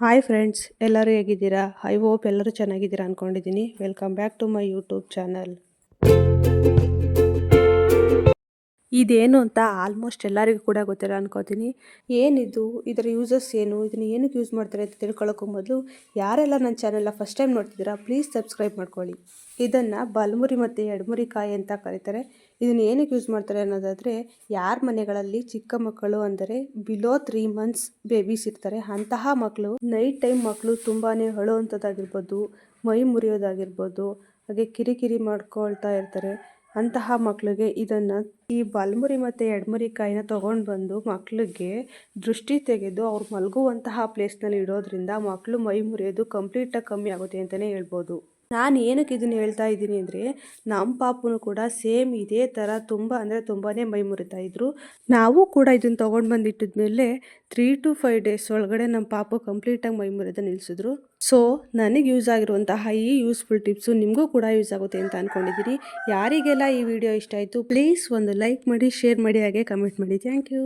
Hi friends ಎಲ್ಲರೂ ಹೇಗಿದ್ದೀರಾ? I hope ಎಲ್ಲರೂ ಚೆನ್ನಾಗಿದ್ದೀರಾ ಅಂದ್ಕೊಂಡಿದ್ದೀನಿ welcome back to my YouTube channel ಇದೇನು ಅಂತ ಆಲ್ಮೋಸ್ಟ್ ಎಲ್ಲರಿಗೂ ಕೂಡ ಗೊತ್ತಿಲ್ಲ ಅನ್ಕೋತೀನಿ. ಏನಿದು? ಇದರ ಯೂಸಸ್ ಏನು? ಇದನ್ನು ಏನಕ್ಕೆ ಯೂಸ್ ಮಾಡ್ತಾರೆ ಅಂತ ತಿಳ್ಕೊಳ್ಳೋಕ್ಕೂ ಮೊದಲು ಯಾರೆಲ್ಲ ನನ್ನ ಚಾನೆಲ್ನ ಫಸ್ಟ್ ಟೈಮ್ ನೋಡ್ತಿದ್ದೀರಾ ಪ್ಲೀಸ್ ಸಬ್ಸ್ಕ್ರೈಬ್ ಮಾಡ್ಕೊಳ್ಳಿ. ಇದನ್ನು ಬಲ್ಮುರಿ ಮತ್ತು ಎಡಮುರಿ ಕಾಯಿ ಅಂತ ಕರೀತಾರೆ. ಇದನ್ನು ಏನಕ್ಕೆ ಯೂಸ್ ಮಾಡ್ತಾರೆ ಅನ್ನೋದಾದರೆ, ಯಾರ ಮನೆಗಳಲ್ಲಿ ಚಿಕ್ಕ ಮಕ್ಕಳು ಅಂದರೆ ಬಿಲೋ ತ್ರೀ ಮಂತ್ಸ್ ಬೇಬೀಸ್ ಇರ್ತಾರೆ, ಅಂತಹ ಮಕ್ಕಳು ನೈಟ್ ಟೈಮ್ ಮಕ್ಕಳು ತುಂಬಾ ಅಳುವಂಥದ್ದಾಗಿರ್ಬೋದು ಮೈ ಮುರಿಯೋದಾಗಿರ್ಬೋದು, ಹಾಗೆ ಕಿರಿಕಿರಿ ಮಾಡ್ಕೊಳ್ತಾ ಇರ್ತಾರೆ. ಅಂತಹ ಮಕ್ಕಳಿಗೆ ಇದನ್ನು ಈ ಬಲ್ಮುರಿ ಮತ್ತು ಎಡಮುರಿ ಕಾಯಿನ ತೊಗೊಂಡು ಬಂದು ಮಕ್ಕಳಿಗೆ ದೃಷ್ಟಿ ತೆಗೆದು ಅವ್ರು ಮಲಗುವಂತಹ ಪ್ಲೇಸ್ನಲ್ಲಿ ಇಡೋದ್ರಿಂದ ಮಕ್ಕಳು ಮೈ ಮುರಿಯೋದು ಕಂಪ್ಲೀಟಾಗಿ ಕಮ್ಮಿ ಆಗುತ್ತೆ ಅಂತಲೇ ಹೇಳ್ಬೋದು. ನಾನು ಏನಕ್ಕೆ ಇದನ್ನು ಹೇಳ್ತಾ ಇದ್ದೀನಿ ಅಂದರೆ ನಮ್ಮ ಪಾಪುನು ಕೂಡ ಸೇಮ್ ಇದೇ ಥರ ತುಂಬ, ಅಂದರೆ ತುಂಬಾ ಮೈ ಮುರಿತಾ ಇದ್ರು. ನಾವು ಕೂಡ ಇದನ್ನು ತೊಗೊಂಡು ಬಂದಿಟ್ಟಿದ ಮೇಲೆ ತ್ರೀ ಟು ಫೈವ್ ಡೇಸ್ ಒಳಗಡೆ ನಮ್ಮ ಪಾಪು ಕಂಪ್ಲೀಟಾಗಿ ಮೈ ಮುರಿದ ನಿಲ್ಲಿಸಿದ್ರು ಸೊ ನನಗೆ ಯೂಸ್ ಆಗಿರುವಂತಹ ಈ ಯೂಸ್ಫುಲ್ ಟಿಪ್ಸು ನಿಮಗೂ ಕೂಡ ಯೂಸ್ ಆಗುತ್ತೆ ಅಂತ ಅಂದ್ಕೊಂಡಿದ್ದೀನಿ ಯಾರಿಗೆಲ್ಲ ಈ ವಿಡಿಯೋ ಇಷ್ಟ ಆಯಿತು ಪ್ಲೀಸ್ ಒಂದು ಲೈಕ್ ಮಾಡಿ ಶೇರ್ ಮಾಡಿ, ಹಾಗೆ ಕಮೆಂಟ್ ಮಾಡಿ. Thank you